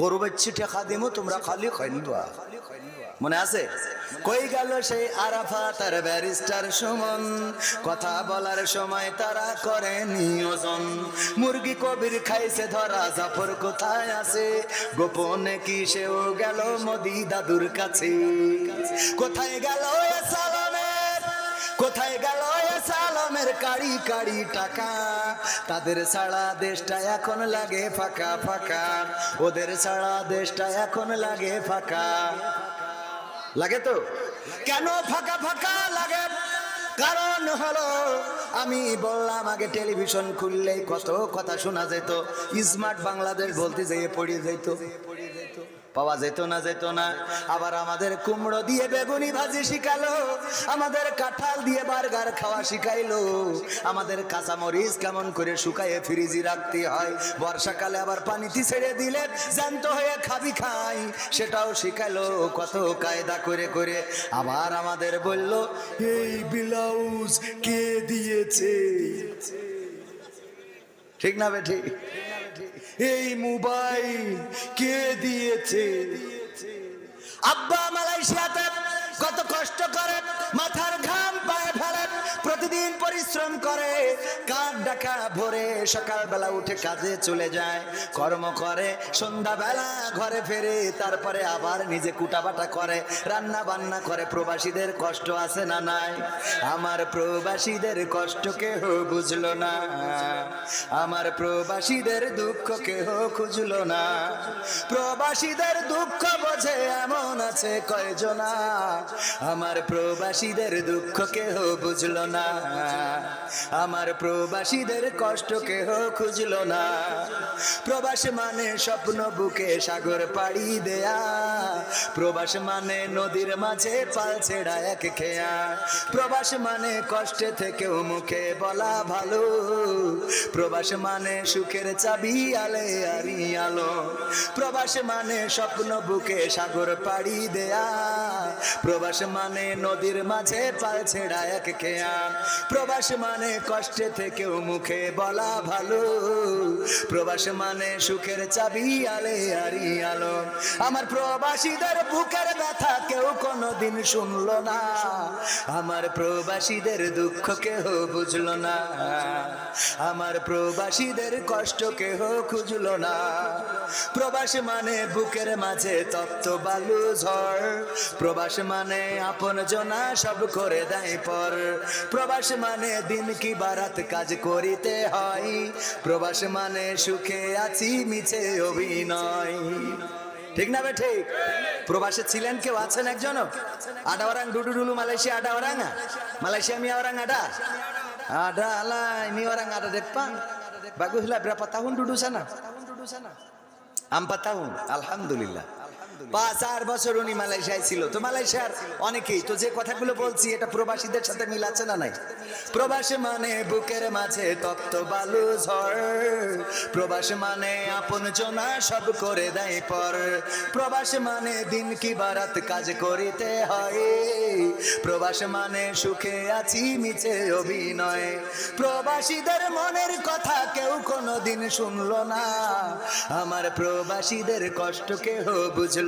গরু বাচ্চি ঠেকা দিমো তোমরা খালি খাইনিবা মনে আছে? কই গেল সেই আরাফা তার ব্যারিস্টার সুমন? কথা বলার সময় তারা করে নিয়োজন মুরগি কবির খাইছে ধরা, জাফর কোথায় আছে? গোপনে কি সেও গেল মোদি দাদুর কাছে? কোথায় গেল এ সালামের কোথায় গেল সালামের কাড়ি কাড়ি টাকা? তাদের সারা দেশটা এখন লাগে ফাঁকা ফাঁকা। ওদের সারা দেশটা এখন লাগে ফাঁকা। লাগে তো? কেন ফাঁকা ফাঁকা লাগে? কারণ হলো, আমি বললাম আগে টেলিভিশন খুললেই কত কথা শোনা যেত। স্মার্ট বাংলাদেশ বলতে যেয়ে পড়িয়ে যেত। পাওয়া যেত না যেত না। আবার আমাদের কুমড়ো দিয়ে বেগুনি ভাজি শিখালো, আমাদের কাঁঠাল দিয়ে বার্গার খাওয়া শিখাইলো। আমাদের কাঁচামরিচ কেমন করে শুকায়ে ফ্রিজি রাখতে হয়। বর্ষাকালে আবার পানিতে ছেড়ে দিলে জ্যান্ত হয়ে খাবি খাই, সেটাও শিখাইলো কত কায়দা করে করে। আবার আমাদের বলল, এই ব্লাউজ কে দিয়েছে? ঠিক না বে ঠিক? এই মোবাইল কে দিয়েছে? আব্বা মালয়েশিয়াতে কত কষ্ট করে মাথার ঘাম পরিশ্রম করে। কাঠ ডাকা ভোরে সকালবেলা উঠে কাজে চলে যায়, কর্ম করে, সন্ধ্যাবেলা ঘরে ফেরে, তারপরে আবার নিজে কুটাবাটা করে। রান্না বান্না করে, প্রবাসীদের কষ্ট আছে না নাই? আমার প্রবাসীদের কষ্ট কেহ বুঝলো না। আমার প্রবাসীদের দুঃখ কেহ খুঁজলো না। প্রবাসীদের দুঃখ বোঝে এমন আছে কয়জনা? আমার প্রবাসীদের দুঃখ কেহ বুঝলো না। আমার প্রবাসীদের কষ্ট কেহ খুঁজলো না। প্রবাস মানে স্বপ্ন বুকে সাগর পাড়ি দেয়া। প্রবাস মানে নদীর মাঝে পাল ছেড়া এক খেয়া। প্রবাস মানে কষ্টে থেকেও মুখে বলা ভালো। প্রবাস মানে সুখের চাবি আলে আরি আলো। প্রবাস মানে স্বপ্ন বুকে সাগর পাড়ি দেয়া। প্রবাস মানে নদীর মাঝে পাল ছেড়া এক খেয়া প্রবাস মানে কষ্টে থেকেও মুখে বলা ভালো। প্রবাস মানে সুখের চাবি, আলে আরি আলো। আমার প্রবাসীদের বুকের ব্যথা কেউ কোনোদিন শুনলো না। আমার প্রবাসীদের দুঃখ কেহ বুঝলো না। আমার প্রবাসীদের কষ্ট কেহ খুঁজলো না। প্রবাস মানে বুকের মাঝে তপ্ত বালু ঝড়। প্রবাস মানে আপন জনা সব করে দেয় পর। প্রবাস মানে দিন কি বারাত কাজ করিতে হয়। প্রবাস মানে সুখে আছি, মিছে অভিনয়। ঠিক না বে ঠিক? প্রবাসে ছিলেন কেউ আছেন আডা ওরাং ডুডু ডুলু মালয়েশিয়া আডা ওরাং মালয়েশিয়া মিয়া ওরাং আডা আডা আলাই, মি ওরাং আডা lah berapa tahun duduk sana am empat tahun alhamdulillah পাঁচ চার বছর উনি মালয়েশিয়ায় ছিল। তো মালয়েশিয়ার অনেকেই, তো যে কথাগুলো বলছি, এটা প্রবাসীদের সাথে মিল আছে না নাই? প্রবাস মানে বুকের মাঝে তপ্ত বালু ঝড়। প্রবাস মানে আপন সব করে দেয় পর। প্রবাস মানে দিন কি বারাত কাজ করিতে হয়। প্রবাস মানে সুখে আছি মিছে অভিনয়। প্রবাসীদের মনের কথা কেউ কোনো দিন শুনলো না। আমার প্রবাসীদের কষ্ট কেহ বুঝলো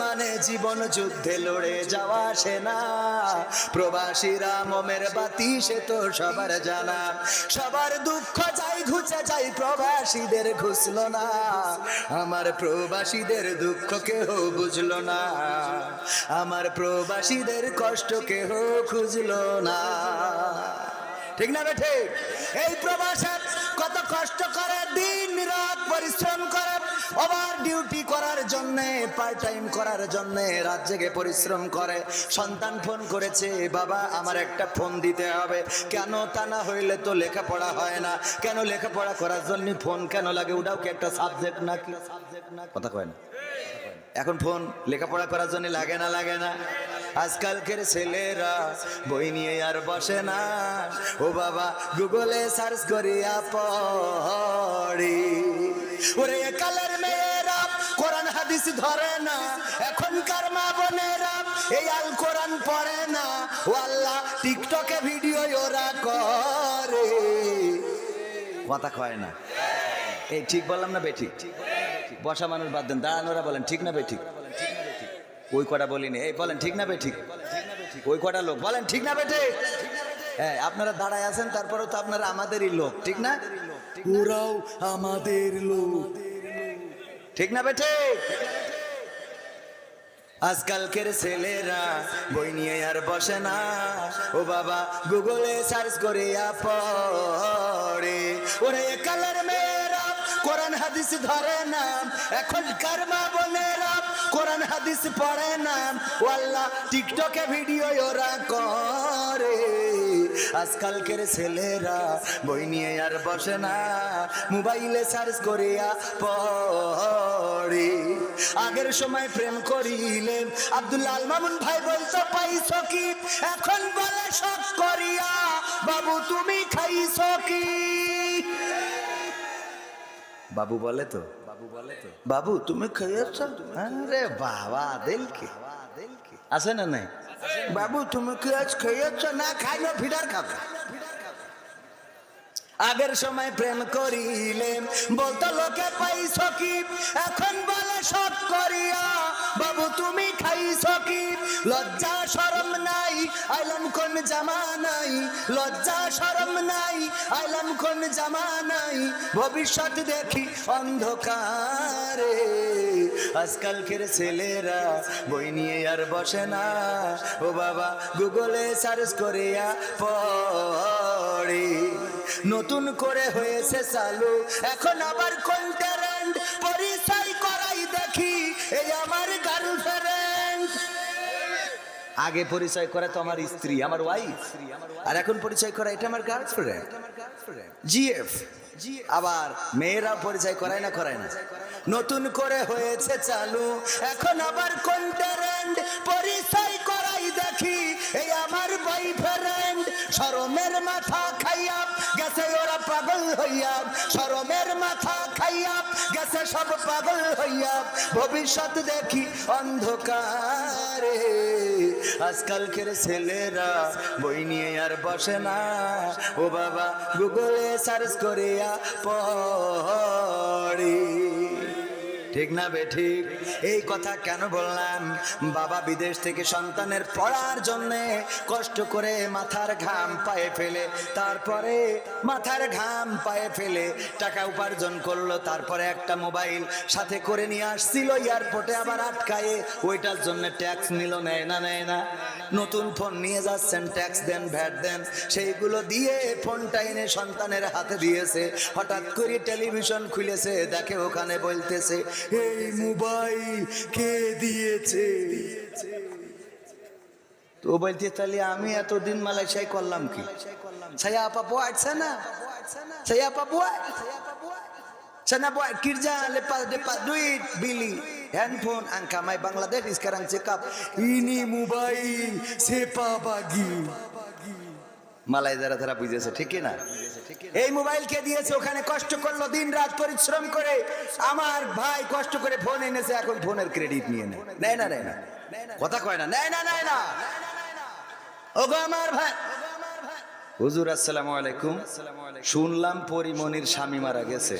মানে জীবন যুদ্ধে লড়ে যাওয়া সেনা প্রবাসীরা মোমের বাতি, সে তো সবার জানা। সবার দুঃখ যাই ঘুচে যাই, প্রবাসীদের ঘুষলো না। আমার প্রবাসীদের দুঃখ কেহ বুঝলো না। আমার প্রবাসীদের কষ্ট কেহ খুঁজলো না। ঠিক না ঠিক এই প্রবাসে জন্য পার্ট টাইম করার জন্য রাত জেগে পরিশ্রম করে। সন্তান ফোন করেছে, বাবা, আমার একটা ফোন দিতে হবে। কেন তা না হইলে তো লেখাপড়া হয় না। কেন লেখাপড়া করার জন্য ফোন কেন লাগে? ওটাও কি একটা সাবজেক্ট নাকি? কথা কয় না। এখন ফোন লেখাপড়া করার জন্য লাগে না লাগে না। আজকালকের ছেলেরা বই নিয়ে আর বসে না। ও বাবা গুগলে সার্চ করিয়া পড়ি। ওরে, কালের হাদিস ধরে না। এখনকার মা বোনেরা এই আল কোরআন পড়ে না। ও আল্লাহ টিকটকে ভিডিও ওরা করে। কথা কয় না। এই ঠিক বললাম না বেঠিক? বসা মানুষ বাদ দেন দাঁড়ানোরা বলেন ঠিক না বেঠিক? ওই কটা বলিনি। এই বলেন ঠিক না বেঠিক? ওই কটা লোক বলেন ঠিক না বেঠে হ্যাঁ আপনারা দাঁড়ায় আছেন তারপরেও তো আপনারা আমাদেরই লোক ঠিক না? ওরাও আমাদের লোক। ঠিক না বেঠে আজকালকের ছেলেরা বই নিয়ে আর বসে না। ও বাবা, গুগলে সার্চ করিয়া পড়ে। ওরে কালের মেয়েরা, কোরআন হাদিস ধরে না। এখনকার মা বোনেরা কোরআন হাদিস পড়ে না। ও টিকটকে ভিডিও ওরা করে। আজকালকের ছেলেরা বই নিয়ে আর বসে না, মোবাইলে সার্চ করিয়া পড়ে। আগের সময় প্রেম করিলেন আব্দুল্লাহ আল মামুন ভাই, বলতো পাইছ কি এখন বলে সব করিয়া, বাবু তুমি খাইছ কি বাবু বলে তো, বাবু বলে তো। বাবু, তুমি খাইয়েছ? আরে বাবা, দিলকে। আছে না নাই? বাবু, তুমি কি আজ খেয়েছ? না খাইলো ফিডার খাবে। আগের সময় প্রেম করিলে বলতো, লোকে পাইছ কি? এখন বলে সব করিয়া। বাবু, তুমি খাইছ কি? লজ্জা শরম নাই, আইলাম কোন জামা নাই, লজ্জা শরম নাই, আইলাম কোন জামা নাই, ভবিষ্যৎ দেখি অন্ধকারে। আজকালকের ছেলেরা বই নিয়ে আর বসে না, ও বাবা গুগলে সার্চ করিয়া পড়ে। নতুন করে হয়েছে চালু, এখন আবার কোন ট্যালেন্ট পরিচয় করাই দেখি, এই আমার গার্লফ্রেন্ড আগে পরিচয় করে তো আমার স্ত্রী, আমার ওয়াইফ আর এখন পরিচয় করা, এটা আমার গার্লফ্রেন্ড জিএফ আবার মেয়েরা পরিচয় করায় না করায় না। নতুন করে হয়েছে চালু। এখন আবার কোন ট্যালেন্ট পরিচয় করাই দেখি, এই আমার বয়ফ্রেন্ড শরমের মাথা খাইয়া গেছে ওরা পাগল হইয়া। শরমের মাথা খাইয়া গেছে সব পাগল হইয়া ভবিষ্যৎ দেখি অন্ধকারে। আজকালকের ছেলেরা বই নিয়ে আর বসে না। ও বাবা গুগলে সার্চ করিয়া পড়ে। ঠিক না বে ঠিক? এই কথা কেন বললাম? বাবা বিদেশ থেকে সন্তানের পড়ার জন্য কষ্ট করে মাথার ঘাম পায়ে ফেলে, তারপরে মাথার ঘাম পায়ে ফেলে টাকা উপার্জন করল, তারপরে একটা মোবাইল সাথে করে নিয়ে আসছিল এয়ারপোর্টে, আবার আটকায়ে ওইটার জন্য ট্যাক্স নিল, নেয় না নেয় না। নতুন ফোন নিয়ে যাচ্ছেন, ট্যাক্স দেন, ভ্যাট দেন, সেইগুলো দিয়ে ফোনটা এনে সন্তানের হাতে দিয়েছে। হঠাৎ করে টেলিভিশন খুলেছে, দেখে ওখানে বলতেছে এই মোবাইল কে দিয়েছে? তো বলতে তাহলে আমি এতদিন মালয়েশিয়ায় করলাম কি? না সায়া আপা বো লেপা দেপা দুই বিলি হ্যান্ডফোন আঙ্কা মাই বাংলাদেশ, ইসকারাং চেক আপ। ইনি মোবাইল সেপা বাগি বাগি। মালাই যারা তারা বুঝেছে, ঠিক না? এই মোবাইল কে দিয়েছে? ওখানে কষ্ট করল দিন রাত পরিশ্রম করে। আমার ভাই কষ্ট করে ফোন এনেছে, এখন ফোনের ক্রেডিট নিয়ে নেয়। নেয় না নেয় না। কথা কয় না, নেয় না নেয় না। ওগো আমার ভাই। হুজুর, আসসালামু আলাইকুম। শুনলাম পরিমনির স্বামী মারা গেছে।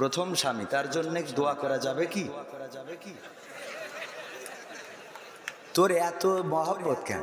প্রথম স্বামী, তার জন্য দোয়া করা যাবে কি? তোর এত মহব্বত কেন?